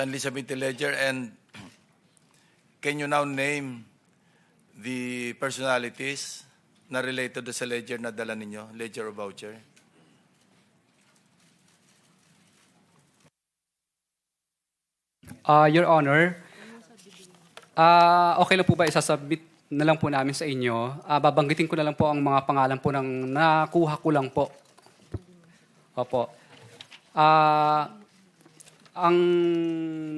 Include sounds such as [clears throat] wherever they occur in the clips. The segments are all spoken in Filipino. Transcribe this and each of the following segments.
Kindly submit the ledger and can you now name the personalities na related sa ledger na dala ninyo, ledger or voucher? Ah, Your Honor, ah okay lang po ba isasubmit na lang po namin sa inyo? Ah, babanggitin ko na lang po ang mga pangalan po ng nakuha ko lang po. Opo. Ah, ang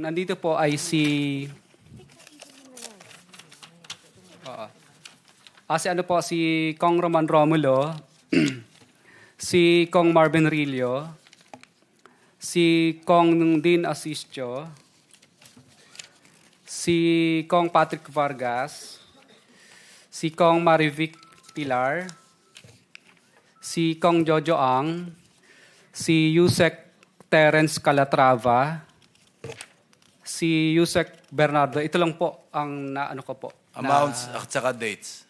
nandito po ay si Oo. Ah, si ano po, si Kong Roman Romulo, [clears throat] si Kong Marvin Rillo, si Kong Dean Asistio, si Kong Patrick Vargas, si Kong Marivic Pilar, si Kong Jojo Ang, si Yusek Terence Calatrava, si Yusek Bernardo. Ito lang po ang naano ko po. na- Amounts at saka dates.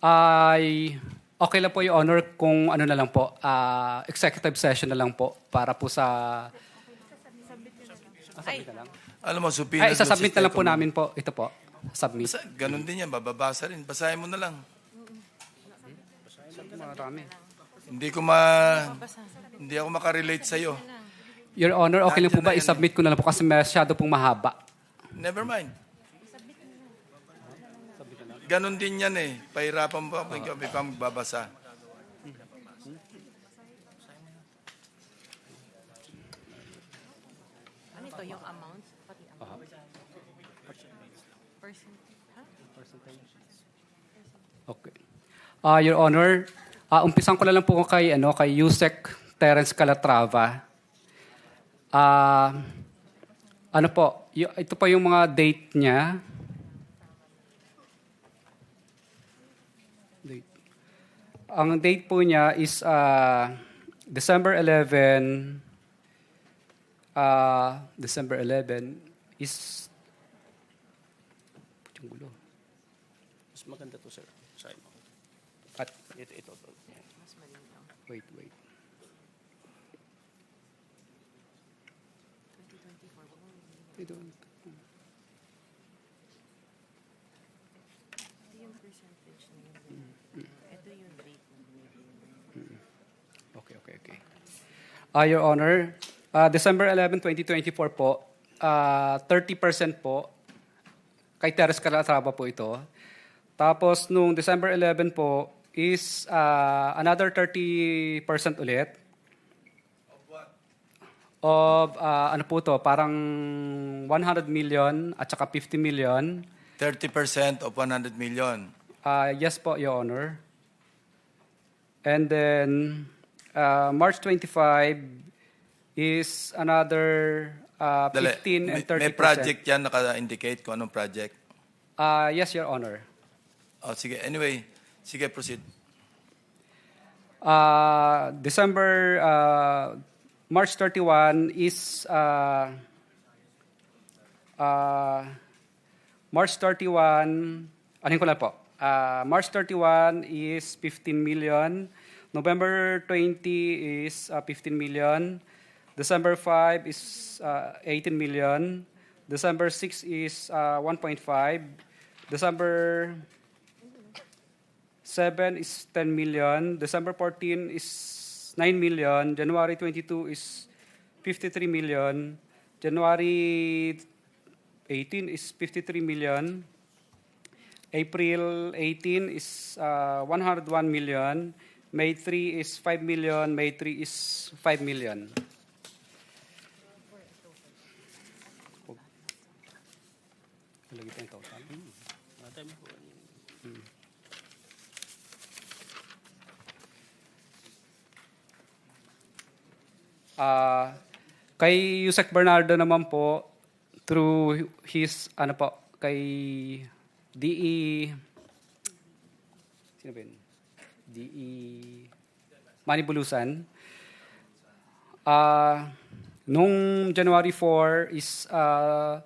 ay okay lang po yung honor kung ano na lang po, ah, executive session na lang po para po sa... Ah, submit na lang. Alam mo, subpoena... Ay, isasubmit na lang po namin po. Ito po. Submit. Basta, ganun din yan, bababasa rin. Basahin mo na lang. Marami. Hindi ko ma... Hindi ako makarelate sa'yo. Your Honor, okay lang po ba i-submit ko na lang po kasi masyado pong mahaba. Never mind. Ganon din yan eh. Pahirapan mo pa may pa magbabasa. Ano ito, yung amount? Pati amount? Percent? Ha? Okay. Ah, Your Honor, ah, umpisan ko na lang po kay, ano, kay Yusek Terence Calatrava. Ah, ano po, ito pa yung mga date niya. Date. Ang date po niya is ah, December 11, ah, December 11 is yung gulo. Mas maganda to, sir. Sorry. At Ito, ito. ito. Mas malinaw. Wait, wait. 2024. I don't. Ito yung percentage na yun. Ito yung rate na binibigay. Okay, okay, okay. Ah, Your Honor, ah, December 11, 2024 po, ah, 30% po, kay Teres Calatrava po ito. Tapos, nung December 11 po, is ah, another 30% ulit. Of ah, ano po to, parang 100 million at saka 50 million. 30% of 100 million. Uh, yes po, Your Honor. And then, uh, March 25 is another uh, 15 Dali. and May- 30%. May project yan naka-indicate kung anong project. Uh, yes, Your Honor. Oh, sige. Anyway, sige, proceed. Uh, December, uh, March 31 is uh, uh, March 31, anin ko lang po. Uh, March 31 is 15 million. November 20 is uh, 15 million. December 5 is uh, 18 million. December 6 is uh, 1.5. December 7 is 10 million. December 14 is 9 million. January 22 is 53 million. January 18 is 53 million. April 18 is uh, 101 million. May 3 is 5 million. May 3 is 5 million. Lagi pa yung total. Po. Ah, kay Yusek Bernardo naman po, through his, ano po, kay DE, sino ba yun? DE Manibulusan. Ah, nung January 4 is, ah,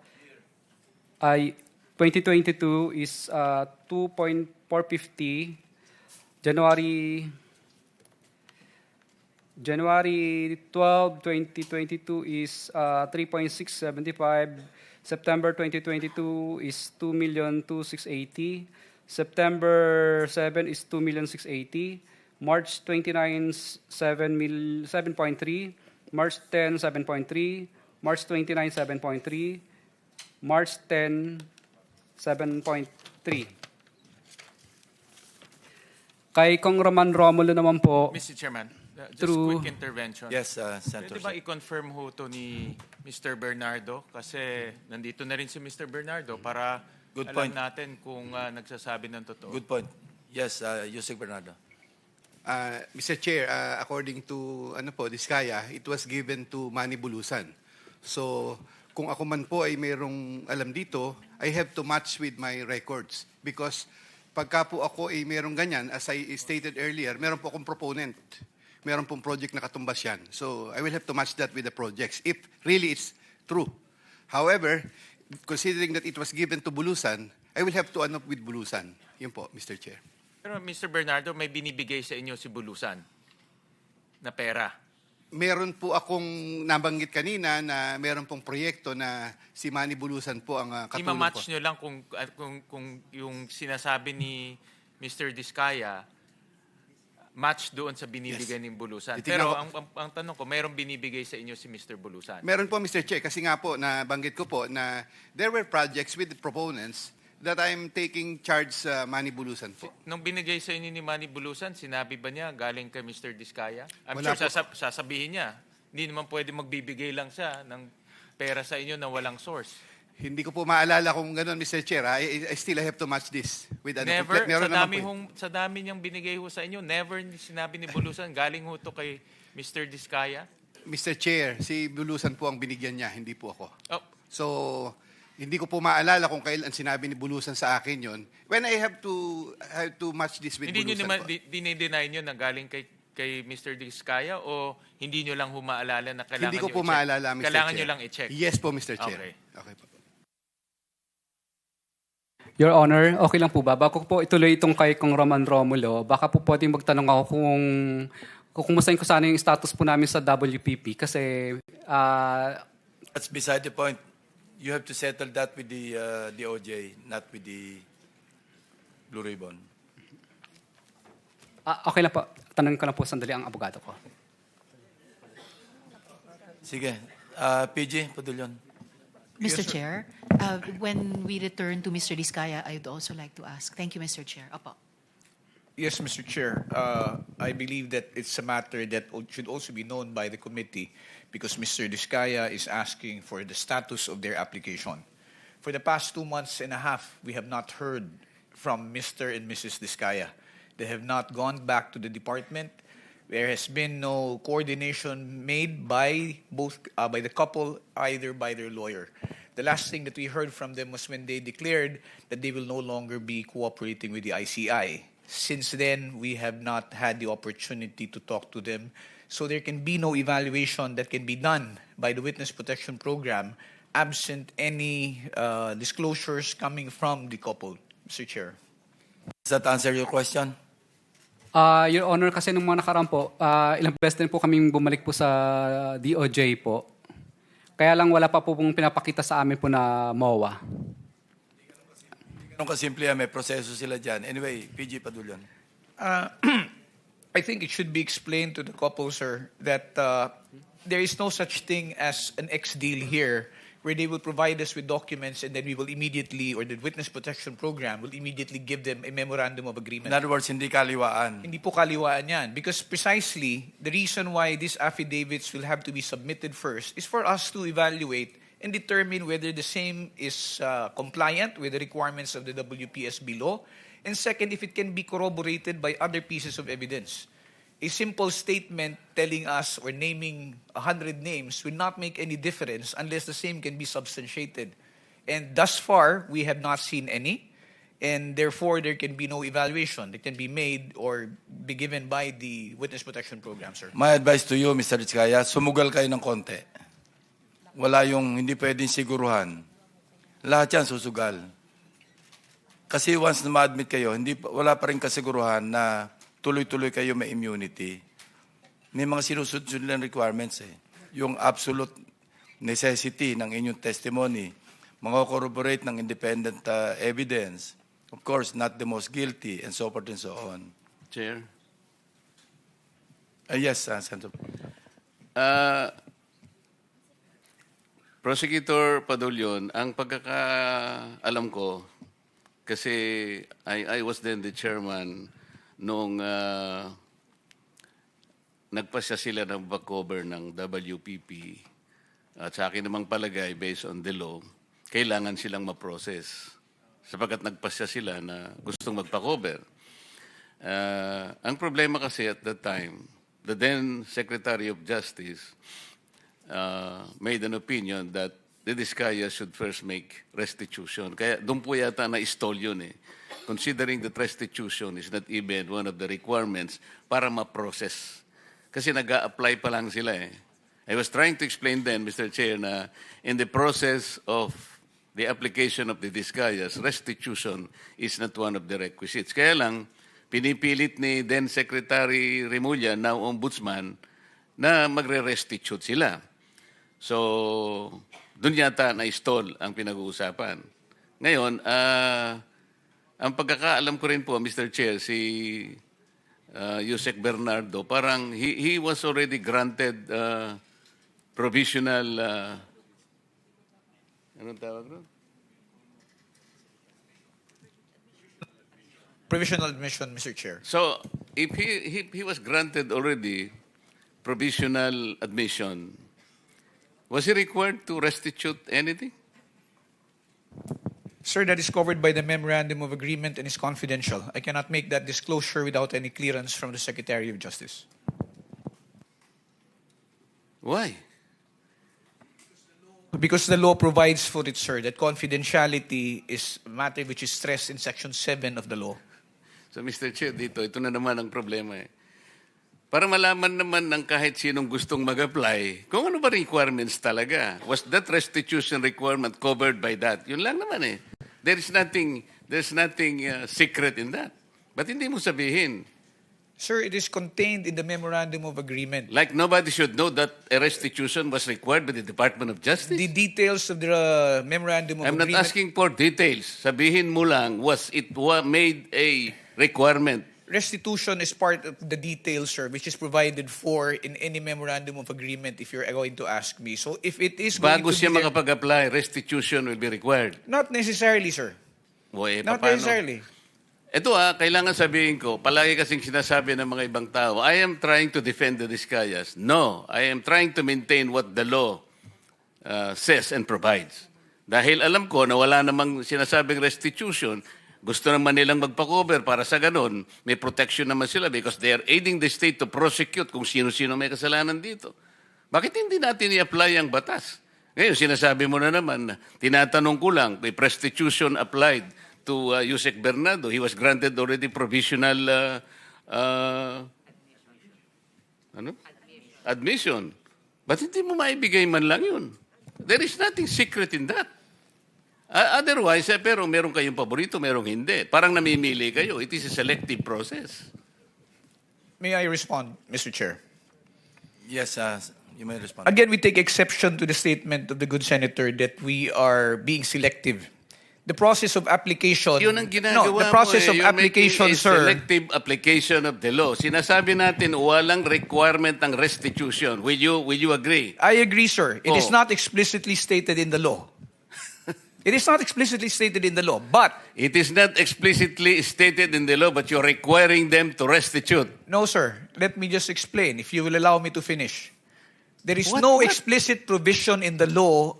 ay, 2022 is ah, 2.450. January January 12, 2022 is uh, 3.675. September 2022 is 2,260,000. September 7 is 2,680,000. March 29, 7 mil, 7.3. March 10, 7.3. March 29, 7.3. March 10, 7.3. Kay Kong Roman Romulo naman po, Mr. Chairman, uh, just Through- quick intervention. Yes, uh, Senator. Pwede ba i-confirm ho to ni Mr. Bernardo? Kasi nandito na rin si Mr. Bernardo para Good alam point. natin kung uh, nagsasabi ng totoo. Good point. Yes, uh, Yusek Bernardo. Uh, Mr. Chair, uh, according to ano po, Diskaya, it was given to Manny Bulusan. So, kung ako man po ay mayroong alam dito, I have to match with my records. Because pagka po ako ay mayroong ganyan, as I stated earlier, meron po akong proponent. Meron pong project na katumbas yan. So, I will have to match that with the projects if really it's true. However, considering that it was given to Bulusan, I will have to ano with Bulusan. Yun po, Mr. Chair. Pero Mr. Bernardo, may binibigay sa inyo si Bulusan na pera. Meron po akong nabanggit kanina na meron pong proyekto na si Manny Bulusan po ang uh, katulong Ima-match po. nyo lang kung, uh, kung, kung yung sinasabi ni Mr. Diskaya match doon sa binibigay Yes. ni Bulusan. Titignan Pero ko- ang, ang, ang tanong ko, mayroong binibigay sa inyo si Mr. Bulusan? Meron po Mr. Che kasi nga po nabanggit ko po na there were projects with proponents that I'm taking charge sa Manny Bulusan po. Nung binigay sa inyo ni Manny Bulusan, sinabi ba niya galing kay Mr. Diskaya? I'm Wala sure sasab- sasabihin niya. Hindi naman pwede magbibigay lang siya ng pera sa inyo na walang source. Hindi ko po maalala kung gano'n Mr. Chair. I, I still have to match this with ano. Never, meron sa naman dami, po eh. hong, sa dami niyang binigay ho sa inyo, never ni- sinabi ni Bulusan, galing ho to kay Mr. Diskaya? Mr. Chair, si Bulusan po ang binigyan niya, hindi po ako. Oh, So, hindi ko po maalala kung kailan sinabi ni Bulusan sa akin yon. When I have to have to match this with hindi niyo Bulusan naman, po. di, dinideny niyo na galing kay kay Mr. Diskaya o hindi niyo lang humaalala na kailangan Hindi ko niyo po i-check? maalala, Mr. Kailangan Chair. niyo lang i-check. Yes po, Mr. Chair. Okay. okay po. Your Honor, okay lang po ba? Bago po ituloy itong kay Kong Roman Romulo, baka po pwedeng magtanong ako kung kumustahin ko sana yung status po namin sa WPP kasi ah, That's beside the point. You have to settle that with the uh, DOJ, not with the Blue Ribbon. ah, okay lang po. Tanong ko lang po sandali ang abogado ko. Sige. Uh, PG, Padulyon. Mr. Chair, uh, when we return to Mr. Diskaya, I'd also like to ask. Thank you, Mr. Chair. Apo. Yes, Mr. Chair. Uh, I believe that it's a matter that should also be known by the committee because Mr. Diskaya is asking for the status of their application. For the past two months and a half, we have not heard from Mr. and Mrs. Diskaya. They have not gone back to the department. There has been no coordination made by both uh, by the couple, either by their lawyer. The last thing that we heard from them was when they declared that they will no longer be cooperating with the ICI. Since then, we have not had the opportunity to talk to them. So there can be no evaluation that can be done by the Witness Protection Program absent any uh, disclosures coming from the couple, Mr. Chair. Does that answer your question? Ah, Your Honor, kasi nung mga nakaraan po, ah, ilang beses din po kaming bumalik po sa DOJ po. Kaya lang wala pa po pong pinapakita sa amin po na MOA. Ganun kasimple yan, may proseso sila dyan. Anyway, PG Padulyon. Uh, [clears throat] I think it should be explained to the couple, sir, that uh, there is no such thing as an ex deal here where they will provide us with documents and then we will immediately, or the witness protection program will immediately give them a memorandum of In agreement. other words, hindi kaliwaan. Hindi po kaliwaan yan. Because precisely, the reason why these affidavits will have to be submitted first is for us to evaluate and determine whether the same is uh, compliant with the requirements of the WPSB law. And second, if it can be corroborated by other pieces of evidence. A simple statement telling us or naming 100 names will not make any difference unless the same can be substantiated. And thus far, we have not seen any and therefore there can be no evaluation that can be made or be given by the witness protection program, sir. My advice to you, Mr. Rizkaya, sumugal kayo ng konti. Wala yung hindi pwedeng siguruhan. Lahat yan susugal. Kasi once na ma-admit kayo, hindi, wala pa rin kasiguruhan na tuloy-tuloy kayo may immunity. may mga sinusunod nilang requirements eh. Yung absolute necessity ng inyong testimony, mga corroborate ng independent uh, evidence, of course, not the most guilty, and so forth and so on. Chair. Uh, yes, uh, Senator. Uh, Prosecutor Padulyon, ang pagkakaalam ko, kasi I, I was then the chairman nung uh, nagpasya sila ng back cover ng WPP at sa akin namang palagay based on the law, kailangan silang ma-process sapagkat nagpasya sila na gustong magpa-cover. Uh, ang problema kasi at that time, the then Secretary of Justice uh, made an opinion that the Discaya should first make restitution. Kaya doon po yata na-stall yun eh. Considering that restitution is not even one of the requirements para ma-process. Kasi nag apply pa lang sila eh. I was trying to explain then, Mr. Chair, na in the process of the application of the Discayas, restitution is not one of the requisites. Kaya lang, pinipilit ni then Secretary Remulla, now Ombudsman, na magre-restitute sila. So, doon yata na-stall ang pinag-uusapan. Ngayon, ah, ang pagkakaalam ko rin po, Mr. Chair, si uh, Yusek Bernardo, parang he, he was already granted uh, provisional, uh, anong tawag ron? Provisional admission, Mr. Chair. So, if he, he, he was granted already provisional admission, was he required to restitute anything? Sir, that is covered by the memorandum of agreement and is confidential. I cannot make that disclosure without any clearance from the Secretary of Justice. Why? Because the law provides for it, sir, that confidentiality is a matter which is stressed in Section 7 of the law. So, Mr. Chair, dito, ito na naman ang problema eh. Para malaman naman ng kahit sinong gustong mag-apply, kung ano ba requirements talaga. Was that restitution requirement covered by that? Yun lang naman eh. There is nothing, there's nothing uh, secret in that. Ba't hindi mo sabihin? Sir, it is contained in the memorandum of agreement. Like nobody should know that a restitution was required by the Department of Justice? The details of the uh, memorandum of I'm not agreement. asking for details. Sabihin mo lang, was it made a requirement? Restitution is part of the details, sir, which is provided for in any memorandum of agreement if you're going to ask me. So if it is going Bago to siya be there- makapag-apply, restitution will be required. Not necessarily, sir. O, eh, Not paano? necessarily. Ito ah, kailangan sabihin ko, palagi kasing sinasabi ng mga ibang tao, I am trying to defend the Discayas. No, I am trying to maintain what the law uh, says and provides. Dahil alam ko na wala namang sinasabing restitution, gusto naman nilang magpa-cover para sa ganun, may protection naman sila because they are aiding the state to prosecute kung sino-sino may kasalanan dito. Bakit hindi natin i-apply ang batas? Ngayon, sinasabi mo na naman, tinatanong ko lang, may restitution applied to uh, Yusek Bernardo. He was granted already provisional uh, uh, ano? admission. Ba't hindi mo maibigay man lang yun? There is nothing secret in that. Uh, otherwise, eh, pero meron kayong paborito, merong hindi. Parang namimili kayo. It is a selective process. May I respond, Mr. Chair? Yes, uh, you may respond. Again, we take exception to the statement of the good senator that we are being selective. The process of application. Yun ang ginagawa no, the process mo eh. of You're application, making a sir. selective application of the law. Sinasabi natin, walang requirement ng restitution. Will you, will you agree? I agree, sir. It is Oh. not explicitly stated in the law. It is not explicitly stated in the law, but It is not explicitly stated in the law, but you're requiring them to restitute. no, sir. Let me just explain, if you will allow me to finish. There is What- no what? explicit provision in the law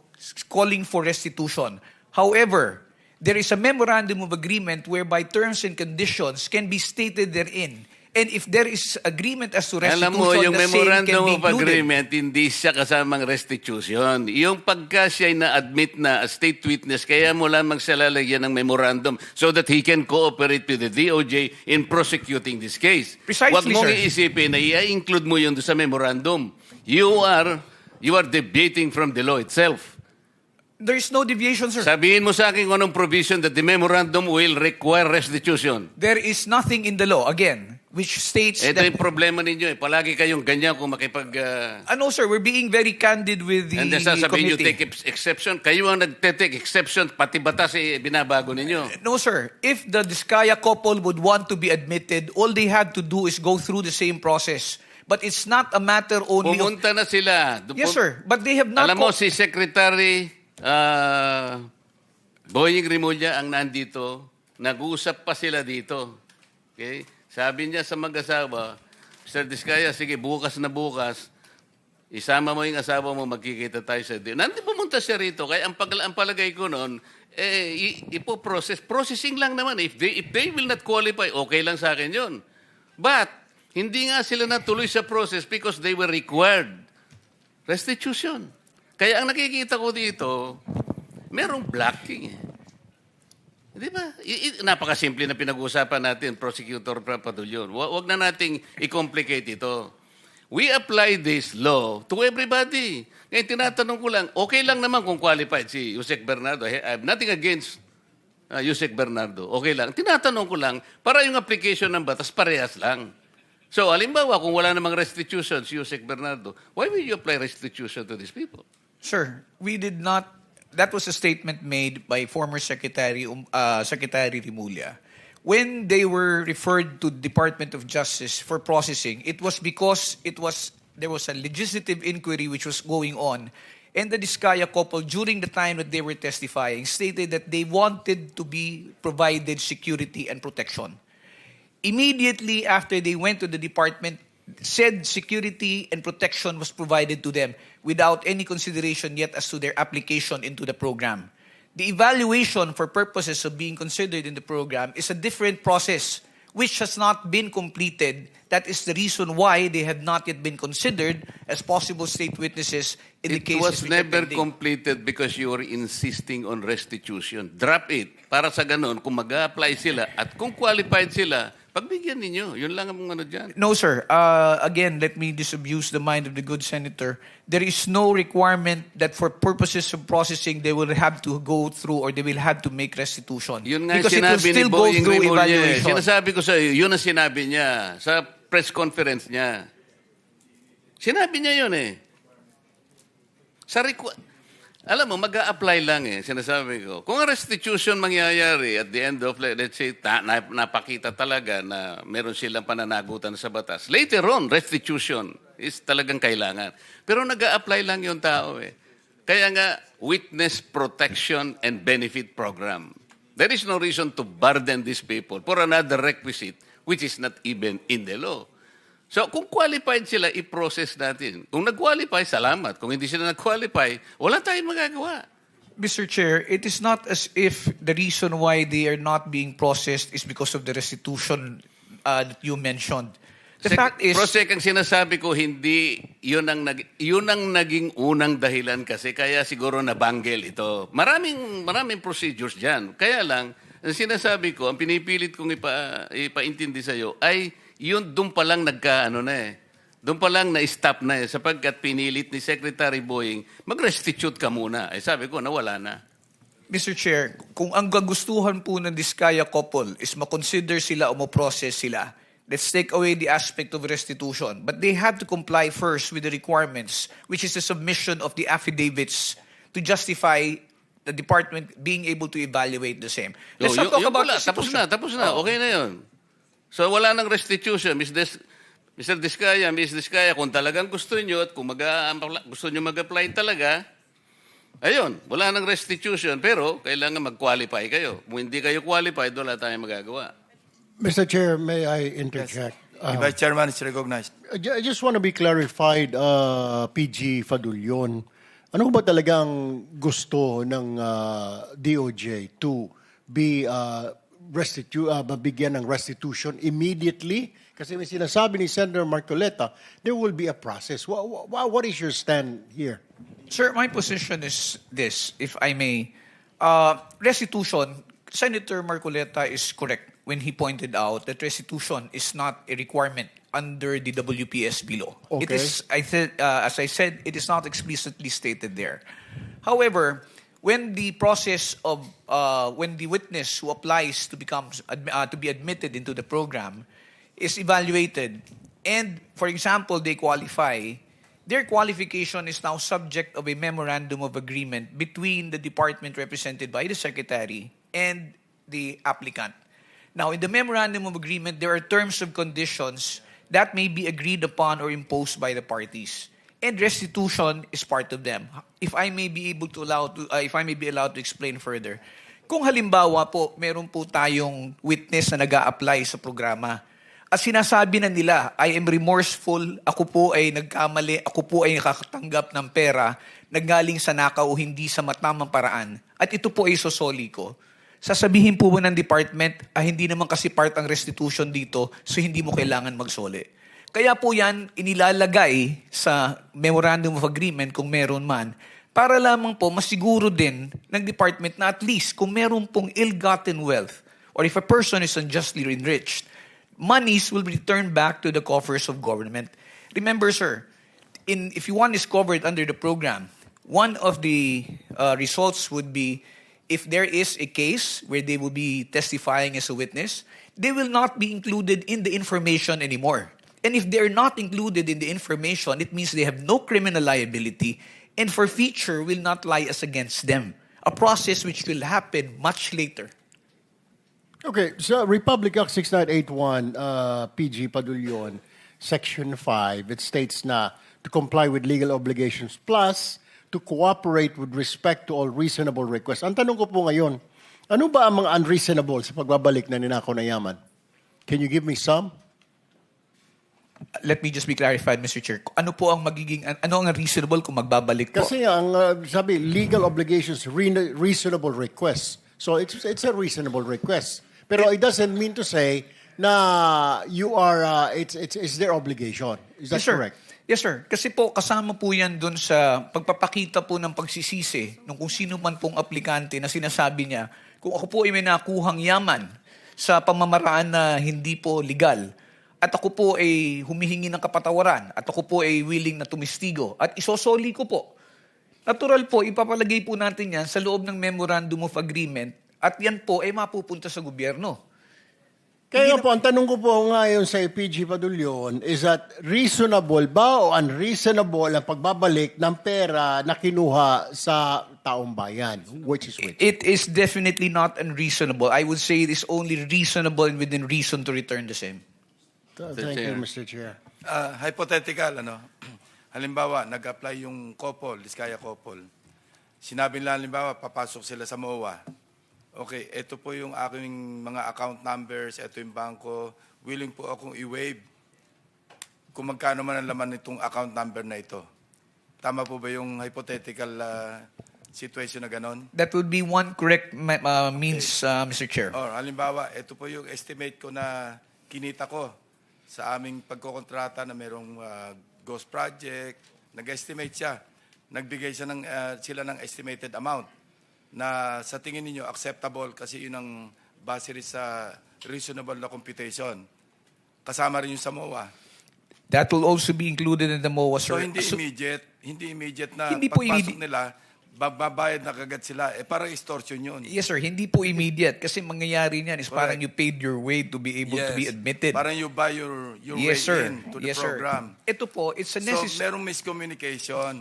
calling for restitution. However, there is a memorandum of agreement whereby terms and conditions can be stated therein. And if there is agreement as to restitution, Alam mo, yung the same can memorandum be of included. agreement, hindi siya kasamang restitution. Yung pagka siya na-admit na as state witness, kaya mo lamang siya lalagyan ng memorandum so that he can cooperate with the DOJ in prosecuting this case. Precisely, Huwag mong sir. iisipin na i-include mo yun sa memorandum. You are, you are debating from the law itself. There is no deviation, sir. Sabihin mo sa akin kung anong provision that the memorandum will require restitution. There is nothing in the law. Again, which states Ito that... yung problema ninyo eh. Palagi kayong ganyan kung makipag... ah, Ah, no, sir, we're being very candid with the and then sasabihin nyo, take ex- exception. Kayo ang nagte-take exception. Pati batas eh, binabago ninyo. No, sir. If the Diskaya couple would want to be admitted, all they had to do is go through the same process. But it's not a matter only of... Pumunta na sila. Du- Yes, sir. But they have not... Alam mo, si Secretary ah, Boying Rimulya ang nandito. Nag-uusap pa sila dito. Okay? Sabi niya sa mag-asawa, Mr. Diskaya, sige, bukas na bukas, isama mo yung asawa mo, magkikita tayo sa dinner. Nandito pumunta siya rito. Kaya ang, pag, ang palagay ko noon, eh, ipo-process. Processing lang naman. If they, if they will not qualify, okay lang sa akin yun. But, hindi nga sila natuloy sa process because they were required restitution. Kaya ang nakikita ko dito, merong blocking eh. Di ba? I- napakasimple na pinag-uusapan natin, Prosecutor Papadulyon. Wa- Huwag na nating i-complicate ito. We apply this law to everybody. Ngayon, tinatanong ko lang, okay lang naman kung qualified si Yusek Bernardo. I have nothing against uh, Bernardo. Okay lang. Tinatanong ko lang, para yung application ng batas, parehas lang. So, alimbawa, kung wala namang restitution si Yusek Bernardo, why will you apply restitution to these people? Sir, we did not. That was a statement made by former Secretary um, uh, Secretary Rimulya. When they were referred to Department of Justice for processing, it was because it was there was a legislative inquiry which was going on, and the Diskaya couple during the time that they were testifying stated that they wanted to be provided security and protection immediately after they went to the department, said security and protection was provided to them without any consideration yet as to their application into the program. The evaluation for purposes of being considered in the program is a different process which has not been completed. That is the reason why they have not yet been considered as possible state witnesses It was never completed because you were insisting on restitution. Drop it. Para sa ganun, kung mag apply sila at kung qualified sila, pagbigyan ninyo. Yun lang ang ano dyan. No, sir. Uh, again, let me disabuse the mind of the good senator. There is no requirement that for purposes of processing, they will have to go through or they will have to make restitution. Yun nga because it will sinabi ni still go through eh. evaluation. Sinasabi ko sa iyo, yun ang sinabi niya sa press conference niya. Sinabi niya yun eh. Sa requ- alam mo, mag apply lang eh, sinasabi ko. Kung ang restitution mangyayari at the end of, let- let's say, ta- na- napakita talaga na meron silang pananagutan sa batas, later on, restitution is talagang kailangan. Pero nag apply lang yung tao eh. Kaya nga, Witness Protection and Benefit Program. There is no reason to burden these people for another requisite which is not even in the law. So kung qualified sila, i-process natin. Kung nag-qualify, salamat. Kung hindi sila nag-qualify, wala tayong magagawa. Mr. Chair, it is not as if the reason why they are not being processed is because of the restitution uh, that you mentioned. The Sec- fact is, Prosec, ang sinasabi ko, hindi, yun ang, nag, yun ang naging unang dahilan kasi kaya siguro nabanggel ito. Maraming, maraming procedures dyan. Kaya lang, ang sinasabi ko, ang pinipilit kong ipa, ipaintindi sa iyo, ay yun doon pa lang nagka, ano na eh, doon pa lang na-stop na eh, sapagkat pinilit ni Secretary Boying, mag-restitute ka muna. Eh sabi ko, nawala na. Mr. Chair, kung ang gagustuhan po ng Diskaya couple is makonsider sila o ma-process sila, let's take away the aspect of restitution. But they have to comply first with the requirements, which is the submission of the affidavits to justify the department being able to evaluate the same. Let's Yo, not talk about pala, tapos na, tapos na. Oo. Okay na yun. So wala nang restitution. Ms. Des, Mr. Diskaya, Ms. Diskaya, kung talagang gusto nyo at kung mag gusto nyo mag-apply talaga, ayun, wala nang restitution. Pero kailangan mag-qualify kayo. Kung hindi kayo qualified, wala tayong magagawa. Mr. Chair, may I interject? The Uh, Vice Chairman is recognized. I just want to be clarified, uh, PG Fadulyon. Ano ba talagang gusto ng uh, DOJ to be uh, restitu uh, mabigyan ng restitution immediately? Kasi may sinasabi ni Senator Marcoleta, there will be a process. What, what, what is your stand here? Sir, my position is this, if I may. Uh, restitution, Senator Marcoleta is correct when he pointed out that restitution is not a requirement under the WPSB law. It Okay. is, I said, uh, as I said, it is not explicitly stated there. However, when the process of uh, when the witness who applies to become uh, to be admitted into the program is evaluated and, for example, they qualify, their qualification is now subject of a memorandum of agreement between the department represented by the secretary and the applicant. Now, in the memorandum of agreement, there are terms of conditions that may be agreed upon or imposed by the parties. And restitution is part of them. If I may be able to allow to, uh, if I may be allowed to explain further. Kung halimbawa po, meron po tayong witness na nag apply sa programa, at sinasabi na nila, I am remorseful, ako po ay nagkamali, ako po ay nakakatanggap ng pera, naggaling sa nakaw o hindi sa matamang paraan, at ito po ay sosoli ko. Sasabihin po ba ng department, ah, hindi naman kasi part ang restitution dito, so hindi mo kailangan magsoli. Kaya po yan inilalagay sa memorandum of agreement kung meron man, para lamang po masiguro din ng department na at least kung meron pong ill-gotten wealth, or if a person is unjustly enriched, monies will be returned back to the coffers of government. Remember, sir, in if one is covered under the program, one of the uh, results would be if there is a case where they will be testifying as a witness, they will not be included in the information anymore. And if they're not included in the information, it means they have no criminal liability and forfeiture will not lie as against them. A process which will happen much later. Okay, so Republic Act 6981, uh, PG Padulyon, Section 5, it states na to comply with legal obligations plus to cooperate with respect to all reasonable requests. Ang tanong ko po ngayon, ano ba ang mga unreasonable sa pagbabalik na ninakaw na yaman? Can you give me some? Let me just be clarified, Mr. Chair. Ano po ang magiging, ano ang reasonable kung magbabalik po? Kasi ang uh, sabi, legal obligations, re- reasonable requests. So it's, it's a reasonable request. Pero it doesn't mean to say na you are, uh, it's, it's, it's their obligation. Is that yes, sir. correct? Yes, sir. Kasi po, kasama po yan dun sa pagpapakita po ng pagsisisi ng kung sino man pong aplikante na sinasabi niya, kung ako po ay may nakuhang yaman sa pamamaraan na hindi po legal, at ako po ay humihingi ng kapatawaran, at ako po ay willing na tumistigo, at isosoli ko po. Natural po, ipapalagay po natin yan sa loob ng Memorandum of Agreement, at yan po ay mapupunta sa gobyerno. Kaya po, ang tanong ko po ngayon sa PG Padulyon is that reasonable ba o unreasonable ang pagbabalik ng pera na kinuha sa taong bayan? Which is which? It is definitely not unreasonable. I would say it is only reasonable and within reason to return the same. Thank you, Chair. Mr. Chair. Ah, hypothetical, ano? Halimbawa, nag-apply yung couple, Diskaya couple. Sinabi nila, halimbawa, papasok sila sa MOA. Okay, ito po yung aking mga account numbers, ito yung bangko. Willing po akong i-waive kung magkano man ang laman nitong account number na ito. Tama po ba yung hypothetical ah, situation na ganon? That would be one correct ma- uh, means, uh, Mr. Chair. Or halimbawa, ito po yung estimate ko na kinita ko sa aming pagkokontrata na merong ah, ghost project. Nag-estimate siya. Nagbigay siya ng, ah, sila ng estimated amount na sa tingin ninyo acceptable kasi yun ang base rin sa reasonable na computation. Kasama rin yung sa MOA. That will also be included in the MOA, So sir. hindi So- immediate, hindi immediate na Hindi po pagpasok immediate. nila, babayad na kagad sila. Eh parang extortion yun. yes, sir. Hindi po immediate. Kasi mangyayari niyan is parang Correct. you paid your way to be able to be admitted. Parang you buy your, your yes, way sir. in to the yes, program. sir. Ito po, it's a So, necessary... merong miscommunication.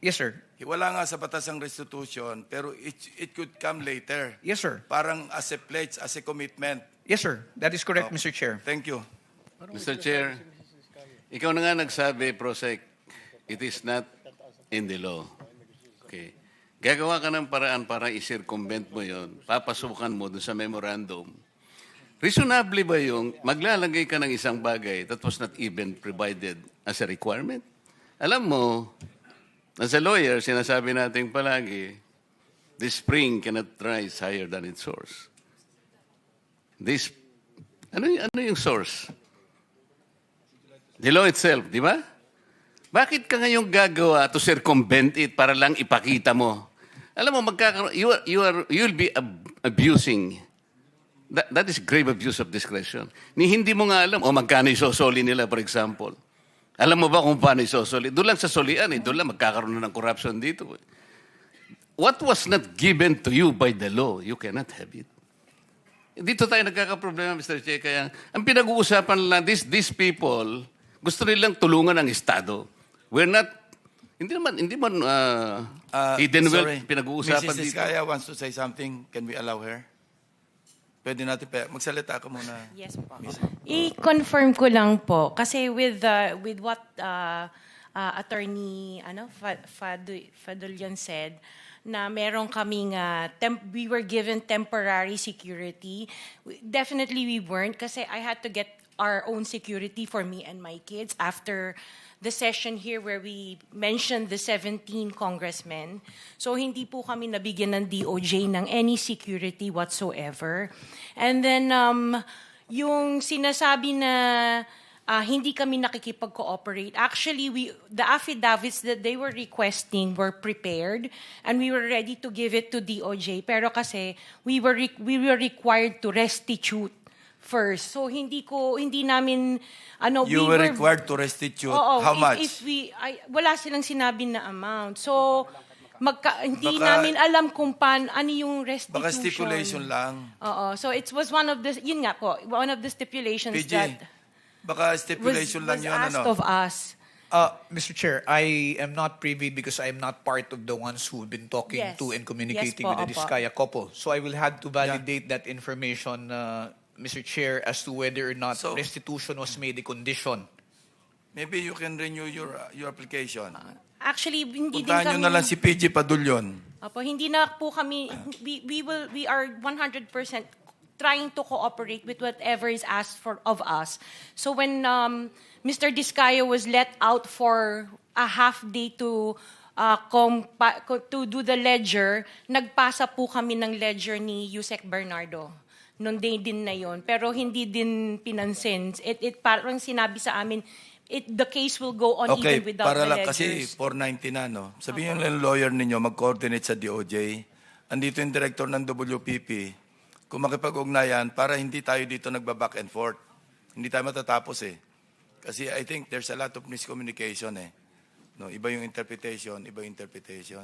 yes, sir. Wala nga sa batas ang restitution, pero it, it could come later. Yes, sir. Parang as a pledge, as a commitment. Yes, sir. That is correct, Oh. Mr. Chair. Thank you. Mr. Chair, ikaw na nga nagsabi, Prosec, it is not in the law. Okay. Gagawa ka ng paraan para i-circumvent mo yon, papasukan mo dun sa memorandum. Reasonably ba yung maglalagay ka ng isang bagay that was not even provided as a requirement? Alam mo, as a lawyer, sinasabi natin palagi, the spring cannot rise higher than its source. This, ano, ano yung source? The law itself, di ba? Bakit ka ngayong gagawa to circumvent it para lang ipakita mo? Alam mo, magkakaroon, you are, you are, you'll be ab- abusing. That, that is grave abuse of discretion. Ni hindi mo nga alam, o magkano isosoli nila, for example. Alam mo ba kung paano isosoli? Doon lang sa solian, eh. Doon lang magkakaroon na ng corruption dito. eh. What was not given to you by the law, you cannot have it. dito tayo nagkakaproblema, Mr. Che. Kaya ang pinag-uusapan lang, this, these people, gusto nilang tulungan ang Estado. We're not, hindi naman, hindi man uh, Uh, hidden wealth sorry. pinag-uusapan Mrs. dito. Iskaya wants to say something. Can we allow her? Pwede natin, pa- magsalita ka muna. Yes po. I-confirm ko lang po kasi with uh, with what uh, uh, attorney ano Fa- Fadu- Fadulian said na meron kaming uh, temp- we were given temporary security. Definitely we weren't kasi I had to get our own security for me and my kids after the session here where we mentioned the 17 congressmen. So hindi po kami nabigyan ng DOJ ng any security whatsoever. And then um, yung sinasabi na ah, hindi kami nakikipag-cooperate. Actually, we the affidavits that they were requesting were prepared and we were ready to give it to DOJ. Pero kasi we were re- we were required to restitute first. So hindi ko hindi namin ano You we were required to restitute. Oo, How if, much? If we, ay, wala silang sinabi na amount. So, magka, hindi Baka- namin alam kung paano, ano yung restitution. Baka stipulation lang. Oo. So, it was one of the, yun nga po, one of the stipulations PG, that baka was, stipulation lang was yun. asked Ano? of us. Uh, Mr. Chair, I am not privy because I am not part of the ones who've been talking Yes. to and communicating Yes po, with the opo. Diskaya couple. So I will have to validate that information, uh, Mr. Chair, as to whether or not So- restitution was made a condition. Maybe you can renew your uh, your application. Actually, hindi din Puntahan nyo kami... na lang si PG Padulyon. Apo, hindi na po kami, we, we will, we are 100% trying to cooperate with whatever is asked for of us. So when um, Mr. Discayo was let out for a half day to uh, compa- co- to do the ledger, nagpasa po kami ng ledger ni Yusek Bernardo noong day din na yon pero hindi din pinansin. It, it parang sinabi sa amin, it, the case will go on Okay, even without para the lang ledgers. kasi 490 na, no? Sabihin nyo lang lawyer ninyo, mag-coordinate sa DOJ. Andito yung director ng WPP. Kung makipag-ugnayan, para hindi tayo dito nagba-back and forth. Hindi tayo matatapos eh. Kasi I think there's a lot of miscommunication eh. No, iba yung interpretation, iba yung interpretation.